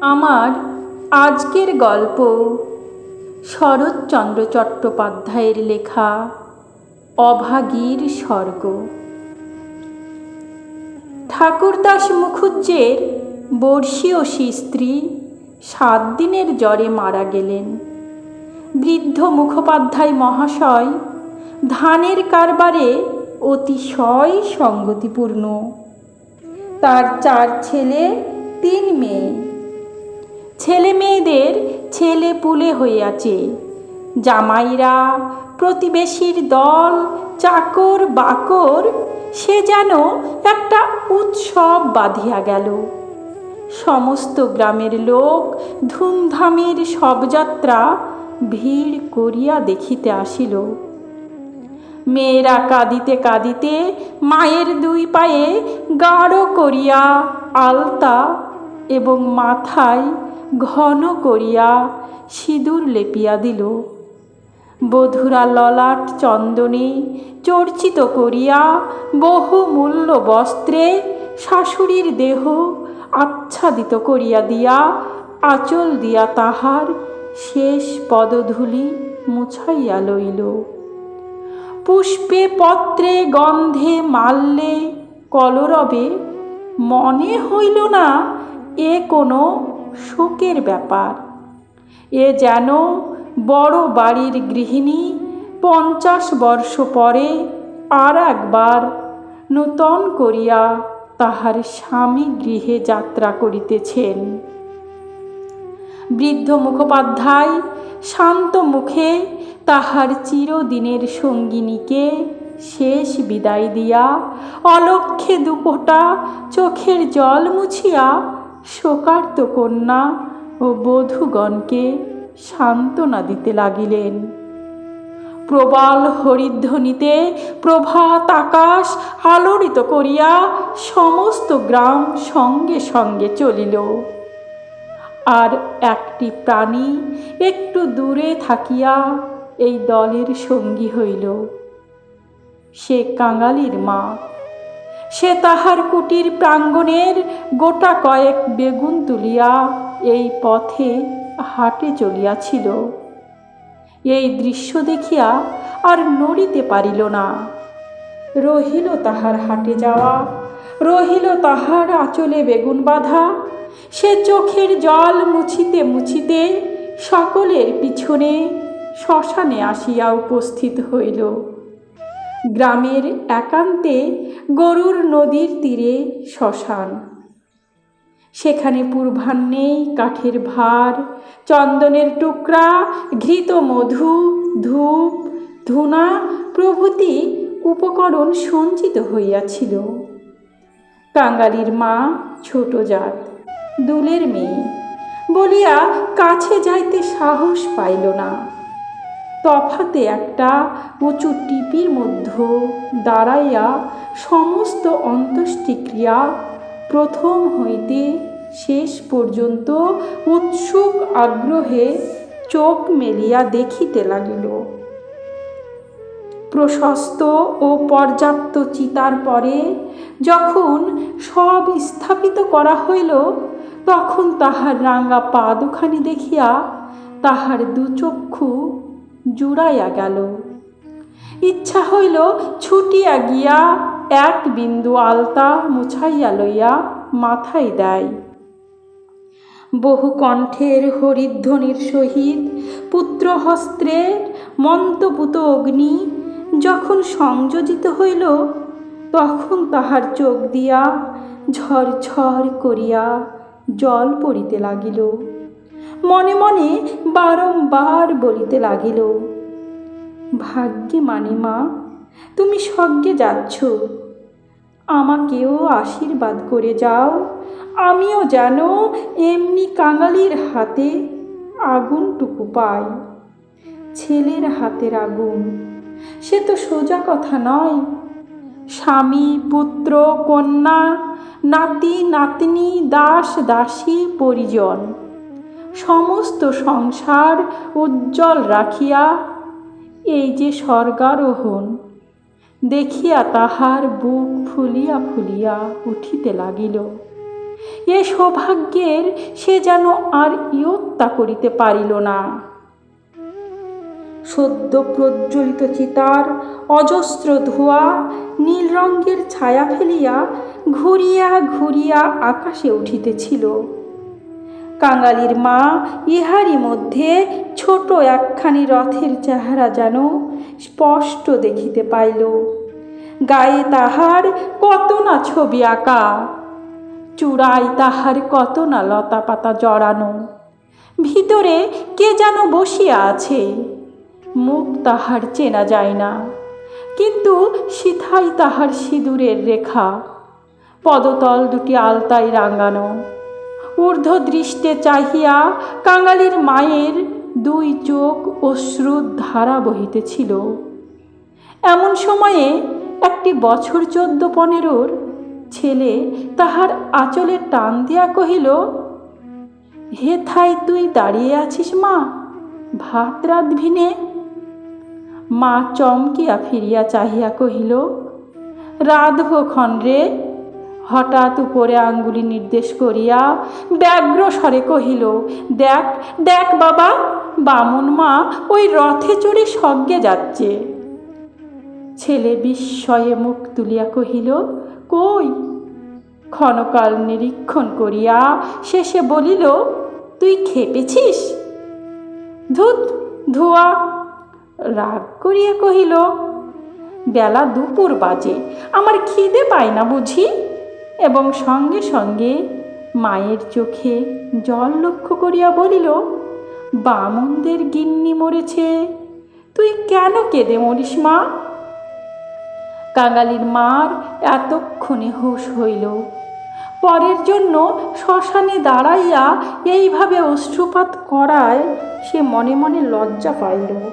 আমার আজকের গল্প শরৎচন্দ্র চট্টোপাধ্যায়ের লেখা অভাগীর স্বর্গ। ঠাকুরদাস মুখুজ্জের বর্ষীয়সী স্ত্রী সাত দিনের জ্বরে মারা গেলেন। বৃদ্ধ মুখোপাধ্যায় মহাশয় ধানের কারবারে অতিশয় সঙ্গতিপূর্ণ। তার চার ছেলে, তিন মেয়ে। ছেলে মেয়েদের ছেলে পুলে হইয়াছে। জামাইরা, প্রতিবেশীর দল, চাকর, বাকর, সে যেন একটা উৎসব বাঁধিয়া গেল। সমস্ত গ্রামের লোক ধুমধামের শবযাত্রা ভিড় করিয়া দেখিতে আসিল। মেয়েরা কাঁদিতে কাঁদিতে মায়ের দুই পায়ে গাঢ় করিয়া আলতা এবং মাথায় ঘন করিয়া সিঁদুর লেপিয়া দিল। বধুরা ললাট চন্দনে চর্চিত করিয়া বহু মূল্য বস্ত্রে শাশুড়ির দেহ আচ্ছাদিত করিয়া দিয়া আঁচল দিয়া তাহার শেষ পদধূলি মুছাইয়া লইল। পুষ্পে পত্রে গন্ধে মাল্যে কলরবে মনে হইল না এ কোনো শোকের ব্যাপার। এ যেন বড় বাড়ির গৃহিণী পঞ্চাশ বর্ষ পরে আর একবার নূতন করিয়া তাহার স্বামী গৃহে যাত্রা করিতেছেন। বৃদ্ধ মুখোপাধ্যায় শান্ত মুখে তাহার চিরদিনের সঙ্গিনীকে শেষ বিদায় দিয়া অলক্ষে দুপোটা চোখের জল মুছিয়া শোকার্ত কন্যা ও বধূগণকে সান্ত্বনা দিতে লাগিলেন। প্রবাল হরিধ্বনিতে প্রভাত আকাশ আলোড়িত করিয়া সমস্ত গ্রাম সঙ্গে সঙ্গে চলিল। আর একটি প্রাণী একটু দূরে থাকিয়া এই দলের সঙ্গী হইল। সে কাঙালির মা। সে তাহার কুটির প্রাঙ্গণের গোটা কয়েক বেগুন তুলিয়া এই পথে হাটে চলিয়াছিল। এই দৃশ্য দেখিয়া আর নড়িতে পারিল না। রহিল তাহার হাটে যাওয়া, রহিল তাহার আঁচলে বেগুন বাঁধা, সে চোখের জল মুছিতে মুছিতে সকলের পিছনে শ্মশানে আসিয়া উপস্থিত হইল। গ্রামের একান্তে গরুর নদীর তীরে শ্মশান। সেখানে পূর্বাহ্নেই কাঠের ভার, চন্দনের টুকরা, ঘৃত মধু, ধূপ, ধুনা প্রভৃতি উপকরণ সঞ্চিত হইয়াছিল। কাঙ্গালির মা ছোট জাত, দুলের মেয়ে। বলিয়া কাছে যাইতে সাহস পাইল না। তফাতে একটা উঁচু টিপির মধ্য দাঁড়াইয়া সমস্ত অন্ত্যেষ্টিক্রিয়া প্রথম হইতে শেষ পর্যন্ত উৎসুক আগ্রহে চোখ মেলিয়া দেখিতে লাগিল। প্রশস্ত ও পর্যাপ্ত চিতার পরে যখন সব স্থাপিত করা হইল, তখন তাহার রাঙা পা দুখানি দেখিয়া তাহার দুচক্ষু জুড়াইয়া গেল। ইচ্ছা হইল ছুটিয়া গিয়া এক বিন্দু আলতা মুছাইয়া লইয়া মাথায় দেয়। বহু কণ্ঠের হরিধ্বনির সহিত পুত্রহস্ত্রের মন্তপুত অগ্নি যখন সংযোজিত হইল, তখন তাহার চোখ দিয়া ঝরঝর করিয়া জল পড়িতে লাগিল। মনে মনে বারংবার বলিতে লাগিল, ভাগ্যে মানে মা, তুমি স্বর্গে যাচ্ছ। আমাকেও আশীর্বাদ করে যাও। আমিও যেন এমনি কাঙালির হাতে আগুনটুকু পাই। ছেলের হাতের আগুন, সে তো সোজা কথা নয়। স্বামী, পুত্র, কন্যা, নাতি, নাতনি, দাস, দাসী, পরিজন সমস্ত সংসার উজ্জ্বল রাখিয়া এই যে স্বর্গারোহণ, দেখিয়া তাহার বুক ফুলিয়া ফুলিয়া উঠিতে লাগিল। এ সৌভাগ্যের সে যেন আর ইয়ত্তা করিতে পারিল না। সদ্য প্রজ্বলিত চিতার অজস্র ধোঁয়া নীল রঙের ছায়া ফেলিয়া ঘুরিয়া ঘুরিয়া আকাশে উঠিতেছিল। কাঙালির মা, ইহারই মধ্যে ছোট একখানি রথের চেহারা যেন স্পষ্ট দেখিতে পাইল। গায়ে তাহার কত না ছবি আঁকা, চূড়ায় তাহার কত না লতা পাতা জড়ানো। ভিতরে কে যেন বসিয়া আছে, মুখ তাহার চেনা যায় না। কিন্তু সিথাই তাহার সিঁদুরের রেখা, পদতল দুটি আলতায় রাঙানো। ঊর্ধ্ব দৃষ্টে চাহিয়া কাঙালির মায়ের দুই চোখ অশ্রুর ধারা বহিতেছিল। এমন সময়ে একটি বছর চোদ্দ পনেরোর ছেলে তাহার আঁচলে টান দিয়া কহিল, হে থাই, তুই দাঁড়িয়ে আছিস মা, ভাত রাঁধবিনে মা চমকিয়া ফিরিয়া চাহিয়া কহিল, রাধব রে হঠাৎ উপরে আঙ্গুলি নির্দেশ করিয়া ব্যগ্র স্বরে কহিল, দেখ দেখ বাবা, বামুন মা ওই রথে চড়ে স্বর্গে যাচ্ছে। ছেলে বিস্ময়ে মুখ তুলিয়া কহিল, কই? ক্ষণকাল নিরীক্ষণ করিয়া শেষে বলিল, তুই খেপেছিস? ধুত, ধোয়া। রাগ করিয়া কহিল, বেলা দুপুর বাজে, আমার খিদে পায় না বুঝি? এবং সঙ্গে সঙ্গে মায়ের চোখে জল লক্ষ্য করিয়া বলিল, বামনদের গিন্নি মরেছে। তুই কেন কেঁদে মরিস মা? কাঙালির মার এতক্ষণে হুঁশ হইল। পরের জন্য শ্মশানে দাঁড়াইয়া এইভাবে অশ্রুপাত করায় সে মনে মনে লজ্জা পাইল।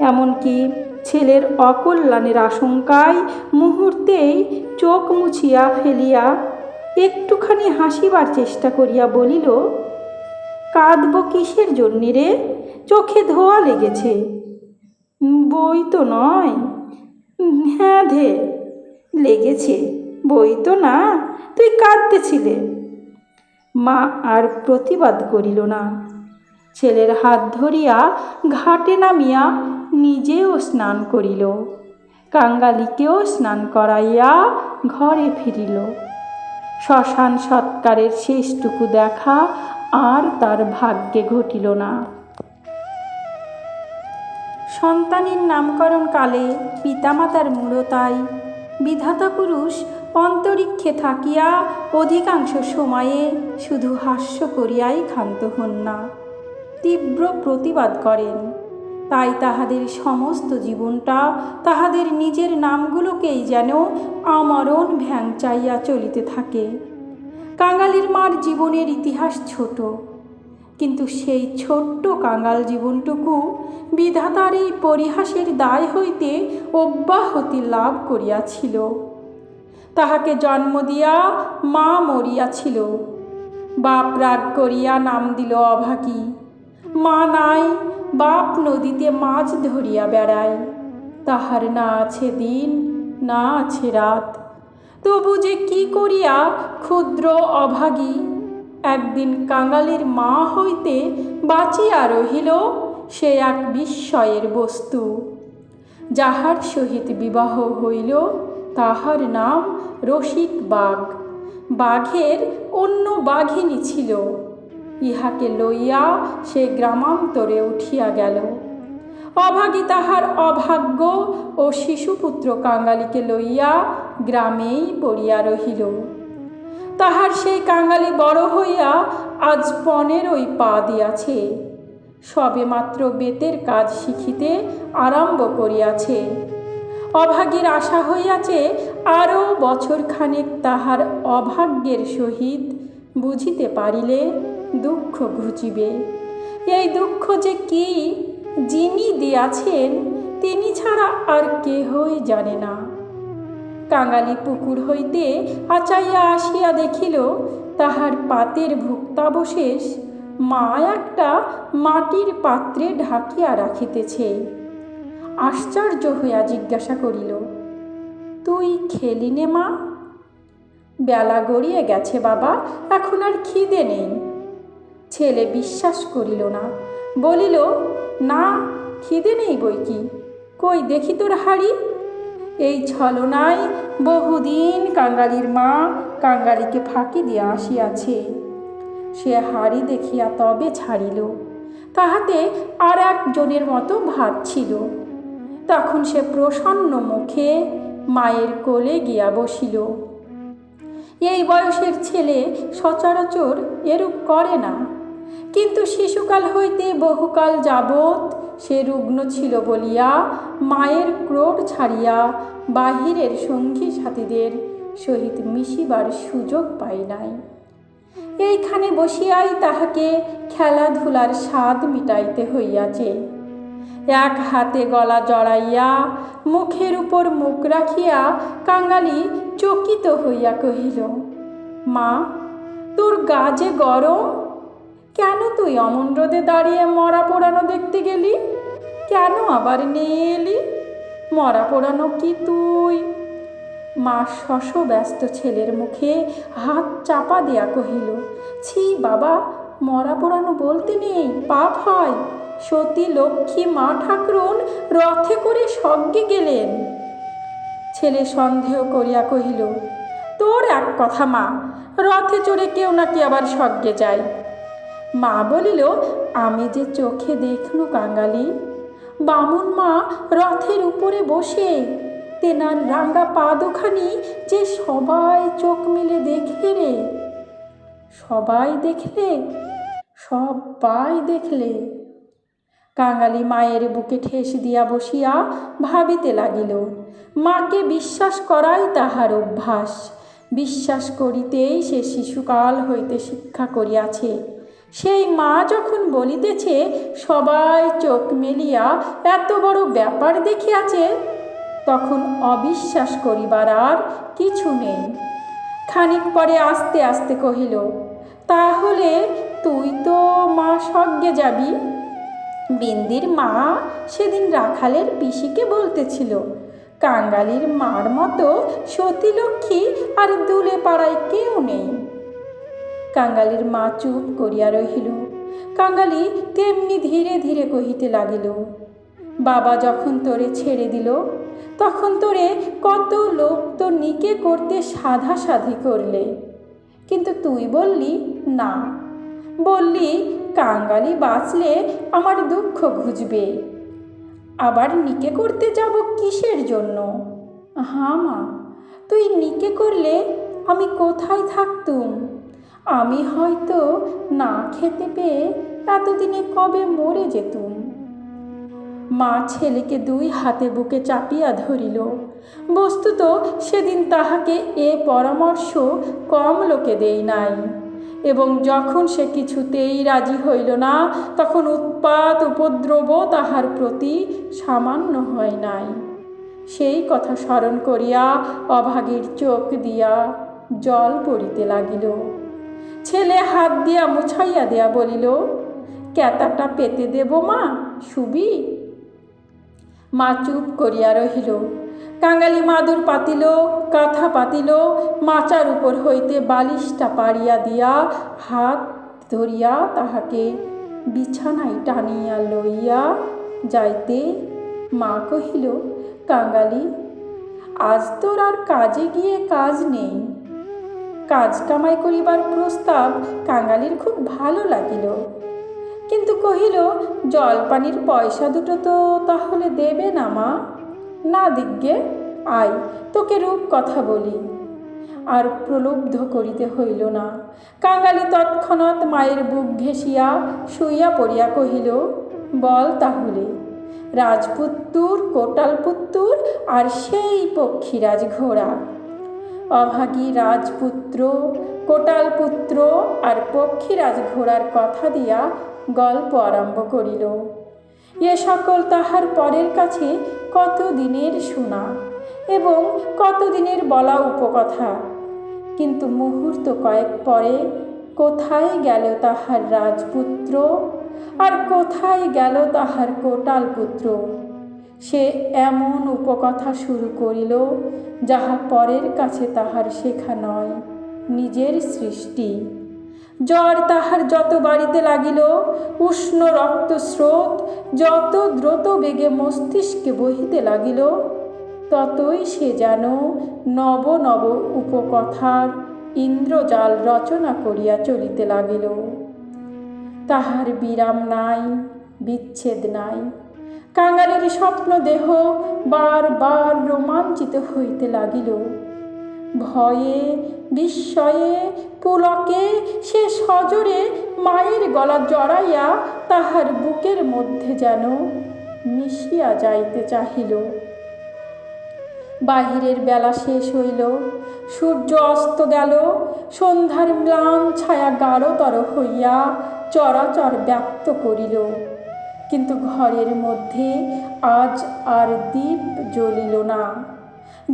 এমনকি ছেলের অকল্যাণের আশঙ্কায় মুহূর্তেই চোখ মুছিয়া ফেলিয়া একটুখানি হাসিবার চেষ্টা করিয়া বলিল, কাঁদব কিসের জন্যে রে? চোখে ধোয়া লেগেছে। বই তো নয়। হ্যাঁ ধে, লেগেছে। বই তো না, তুই কাঁদতেছিলে। মা আর প্রতিবাদ করিল না। ছেলের হাত ধরিয়া ঘাটে নামিয়া নিজেও স্নান করিল। কাঙ্গালিকেও স্নান করাইয়া ঘরে ফিরিল। শ্মশান সৎকারের শেষটুকু দেখা আর তার ভাগ্যে ঘটিল না। সন্তানের নামকরণ কালে পিতামাতার মূলতাই বিধাতা পুরুষ অন্তরিক্ষে থাকিয়া অধিকাংশ সময়ে শুধু হাস্য করিয়াই ক্ষান্ত হন না, তীব্র প্রতিবাদ করেন। তাই তাহাদের সমস্ত জীবনটা তাহাদের নিজের নামগুলোকেই যেন আমরণ ভ্যাং চাইয়া চলিতে থাকে। কাঙালির মার জীবনের ইতিহাস ছোট, কিন্তু সেই ছোট্ট কাঙাল জীবনটুকু বিধাতার এই পরিহাসের দায় হইতে অব্যাহতি লাভ করিয়াছিল। তাহাকে জন্ম দিয়া মা মরিয়াছিল, বাপ রাগ করিয়া নাম দিল অভাগী। মা নাই বাপ নদীতে মাছ ধরিয়া বেড়ায় তাহার না আছে দিন, না আছে রাত। তবু যে কি করিয়া, ক্ষুদ্র অভাগী? একদিন কাঙালির মা হইতে বাঁচিয়া রহিল সে এক বিস্ময়ের বস্তু। যাহার সহিত বিবাহ হইল, তাহার নাম রসিক বাঘ বাঘের অন্য বাঘিনী ছিল। ইহাকে লইয়া সে গ্রামান্তরে উঠিয়া গেল। অভাগী তাহার অভাগ্য ও শিশুপুত্র কাঙ্গালিকে লইয়া গ্রামেই পড়িয়া রহিল। তাহার সেই কাঙ্গালি বড় হইয়া আজ পনেরোই পা দিয়াছে। সবে মাত্র বেতের কাজ শিখিতে আরম্ভ করিয়াছে। অভাগীর আশা হইয়াছে আরও বছরখানেক তাহার অভাগ্যের সহিত বুঝিতে পারিলে দুঃখ ঘুচিবে। এই দুঃখ যে কি? যিনি দিয়াছেন, তিনি ছাড়া আর কেহই জানে না। কাঙালি পুকুর হইতে আচাইয়া আসিয়া দেখিল, তাহার পাতের ভুক্তাবশেষ মা একটা মাটির পাত্রে ঢাকিয়া রাখিতেছে। আশ্চর্য হইয়া জিজ্ঞাসা করিল, তুই খেলিনে মা? বেলা গড়িয়ে গেছে বাবা, এখন আর খিদে নেই। ছেলে বিশ্বাস করিল না। বলিল, না, খিদে নেই বই কি? কই দেখি তোর হাড়ি? এই ছলনায় বহুদিন কাঙ্গালির মা কাঙ্গালিকে ফাঁকি দিয়া আসিয়াছে। সে হাড়ি দেখিয়া তবে ছাড়িল। তাহাতে আর একজনের মতো ভাত ছিল। তখন সে প্রসন্ন মুখে মায়ের কোলে গিয়া বসিল। এই বয়সের ছেলে সচরাচর এরূপ করে না। কিন্তু শিশুকাল হইতে বহুকাল যাবৎ সে রুগ্ন ছিল বলিয়া মায়ের ক্রোড় ছাড়িয়া বাহিরের সঙ্গী সাথীদের সহিত মিশিবার সুযোগ পাই নাই। এইখানে বসিয়াই তাহাকে খেলাধুলার স্বাদ মিটাইতে হইয়াছে। এক হাতে গলা জড়াইয়া মুখের উপর মুখ রাখিয়া কাঙালি চকিত হইয়া কহিল, মা, তোর গা যে গরম কেন তুই অমন রোদে দাঁড়িয়ে মরা পোড়ানো দেখতে গেলি? কেন আবার নিয়ে এলি? মরা পোড়ানো কি তুই? মা শশ ব্যস্ত ছেলের মুখে হাত চাপা দেয়া কহিল, ছি বাবা, মরা পোড়ানো বলতে নেই, পাপ হয়। সতী লক্ষ্মী মা ঠাকুরন রথে করে স্বর্গে গেলেন। ছেলে সন্দেহ করিয়া কহিল, তোর এক কথা মা, রথে চড়ে কেউ নাকি আবার স্বর্গে যায়? মা বলিল, আমি যে চোখে দেখনু কাঙ্গালি বামুন মা রথের উপরে বসে, তেনার রাঙ্গা পা দুখানি যে সবাই চোখ মিলে দেখলে রে। সবাই দেখলে সবাই দেখলে। কাঙালি মায়ের বুকে ঠেস দিয়া বসিয়া ভাবিতে লাগিল, মাকে বিশ্বাস করাই তাহার অভ্যাস। বিশ্বাস করিতেই সে শিশুকাল হইতে শিক্ষা করিয়াছে। সেই মা যখন বলিতেছে, সবাই চোখ মেলিয়া এত বড় ব্যাপার দেখিয়াছে, তখন অবিশ্বাস করিবার আর কিছু নেই। খানিক পরে আস্তে আস্তে কহিল, তাহলে তুই তো মা সজ্ঞে যাবি? বিন্দির মা সেদিন রাখালের পিসিকে বলতেছিল, কাঙ্গালির মার মতো সতীলক্ষ্মী আর দুলে পাড়ায় কেউ নেই। কাঙ্গালির মা চুপ করিয়া রহিল। কাঙ্গালি তেমনি ধীরে ধীরে কহিতে লাগিল, বাবা যখন তোরে ছেড়ে দিল, তখন তোরে কত লোক তো নিকে করতে সাধা সাধি করলে। কিন্তু তুই বললি, না। বললি, কাঙ্গালি বাঁচলে আমার দুঃখ ঘুজবে আবার নিকে করতে যাব কিসের জন্য? হাঁ মা, তুই নিকে করলে আমি কোথায় থাকতুম? আমি হয়তো না খেতে পেয়ে এতদিনে কবে মরে যেতুম। মা ছেলেকে দুই হাতে বুকে চাপিয়া ধরিল। বস্তুত সেদিন তাহাকে এ পরামর্শ কম লোকে দেই নাই। এবং যখন সে কিছুতেই রাজি হইল না, তখন উৎপাত উপদ্রব তাহার প্রতি সামান্য হয় নাই। সেই কথা স্মরণ করিয়া অভাগীর চোখ দিয়া জল পড়িতে লাগিল। ছেলে হাত দিয়া মুছাইয়া দেয়া বলিল ক্যাতাটা পেতে দেব মা শুবি মা চুপ করিয়া রহিল। কাঙালি মাদুর পাতিল, কাঁথা পাতিল, মাচার উপর হইতে বালিশটা পাড়িয়া দিয়া হাত ধরিয়া তাহাকে বিছানায় টানিয়া লইয়া যাইতে মা কহিল, কাঙালি, আজ তোর আর কাজে গিয়ে কাজ নেই। কাজ কামাই করিবার প্রস্তাব কাঙালির খুব ভালো লাগিল। কিন্তু কহিল, জলপানির পয়সা দুটো তো তাহলে দেবে না মা। না দিগ্গে আয়, তোকে রূপ কথা বলি। আর প্রলুব্ধ করিতে হইল না। কাঙালি তৎক্ষণাৎ মায়ের বুক ঘেঁষিয়া শুইয়া পড়িয়া কহিল, বল তাহলে, রাজপুত্তুর, কোটালপুত্তুর আর সেই পক্ষীরাজ ঘোড়া। অভাগী রাজপুত্র, কোটালপুত্র আর পক্ষীরাজ ঘোড়ার কথা দিয়া গল্প আরম্ভ করিল। এ সকল তাহার পরের কাছে কত দিনের শোনা এবং কত দিনের বলা উপকথা? কিন্তু মুহূর্ত কয়েক পরে কোথায় গেল তাহার রাজপুত্র আর কোথায় গেল তাহার কোটাল পুত্র সে এমন উপকথা শুরু করিল, যাহা পরের কাছে তাহার শেখা নয়, নিজের সৃষ্টি। জ্বর তাহার যত বাড়িতে লাগিল, উষ্ণ রক্তস্রোত যত দ্রুত বেগে মস্তিষ্কে বহিতে লাগিল, ততই সে যেন নব নব উপকথার ইন্দ্রজাল রচনা করিয়া চলিতে লাগিল। তাহার বিরাম নাই, বিচ্ছেদ নাই। কাঙালের স্বপ্ন দেহ বার বার রোমাঞ্চিত হইতে লাগিল। ভয়ে, বিস্ময়ে, পুলকে সে সজোরে মায়ের গলা জড়াইয়া তাহার বুকের মধ্যে যেন মিশিয়া যাইতে চাহিল। বাহিরের বেলা শেষ হইল, সূর্য অস্ত গেল, সন্ধ্যার ম্লান ছায়া গাঢ়তর হইয়া চরাচর ব্যক্ত করিল। কিন্তু ঘরের মধ্যে আজ আর দীপ জ্বলিল না।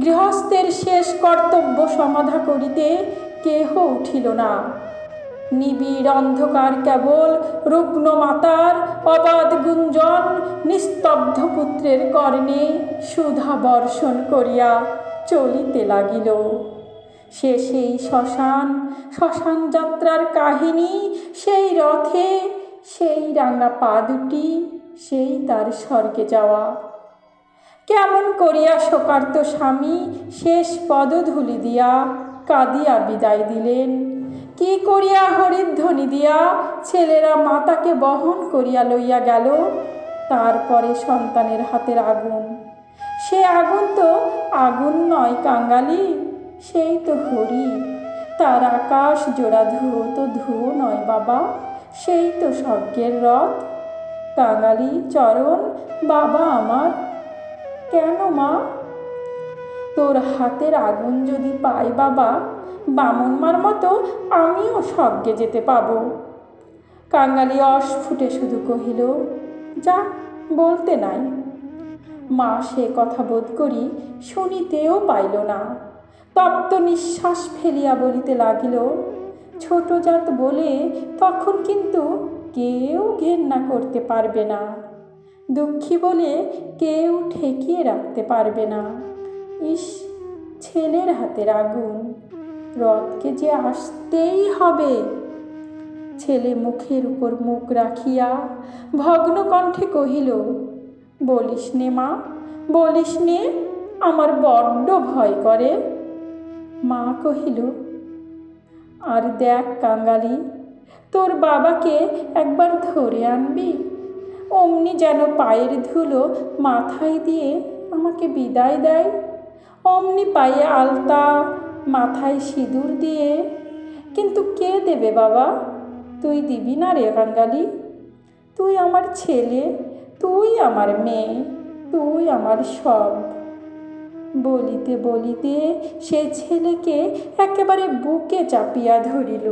গৃহস্থের শেষ কর্তব্য সমাধা করিতে কেহ উঠিল না। নিবিড় অন্ধকার কেবল রুগ্ন মাতার অবাধ গুঞ্জন নিস্তব্ধ পুত্রের কর্ণে সুধা বর্ষণ করিয়া চলিতে লাগিল। সে সেই শ্মশান শ্মশান যাত্রার কাহিনী সেই রথে সেই রাঙা পা দুটি, সেই তার স্বর্গে যাওয়া। কেমন করিয়া শোকার্ত স্বামী শেষ পদধূলি দিয়া কাঁদিয়া বিদায় দিলেন। কি করিয়া হরিধ্বনি দিয়া ছেলেরা মাতাকে বহন করিয়া লইয়া গেল, তারপরে সন্তানের হাতের আগুন। সে আগুন তো আগুন নয় কাঙ্গালি, সেই তো হরি। তার আকাশ জোড়া ধুয়ো তো ধুয়ো নয় বাবা। সেই তো স্বর্গের রথ। কাঙালি চরণ, বাবা আমার। কেন মা? তোর হাতের আগুন যদি পাই বাবা বামনমার মতো আমিও স্বর্গে যেতে পাবো। কাঙালি অস্ফুটে শুধু কহিল, যা, বলতে নাই। মা সে কথা বোধ করি শুনিতেও পাইল না। তপ্ত নিঃশ্বাস ফেলিয়া বলিতে লাগিল ছোট জাত বলে তখন কিন্তু কেউ ঘেন্না করতে পারবে না। দুঃখী বলে কেউ ঠেকিয়ে রাখতে পারবে না। ইস, ছেলের হাতের আগুন। রথকে যে আসতেই হবে। ছেলে মুখের উপর মুখ রাখিয়া ভগ্ন কণ্ঠে কহিল, বলিস নে মা, বলিস নে, আমার বড্ড ভয় করে। মা কহিল আর দেখ কাঙ্গালি, তোর বাবাকে একবার ধরে আনবি। অমনি যেন পায়ের ধুলো মাথায় দিয়ে আমাকে বিদায় দেয়। অমনি পায়ে আলতা, মাথায় সিঁদুর দিয়ে। কিন্তু কে দেবে বাবা? তুই দিবি না রে কাঙ্গালি। তুই আমার ছেলে, তুই আমার মেয়ে, তুই আমার সব। বলিতে বলিতে সে ছেলেকে একেবারে বুকে চাপিয়া ধরিল।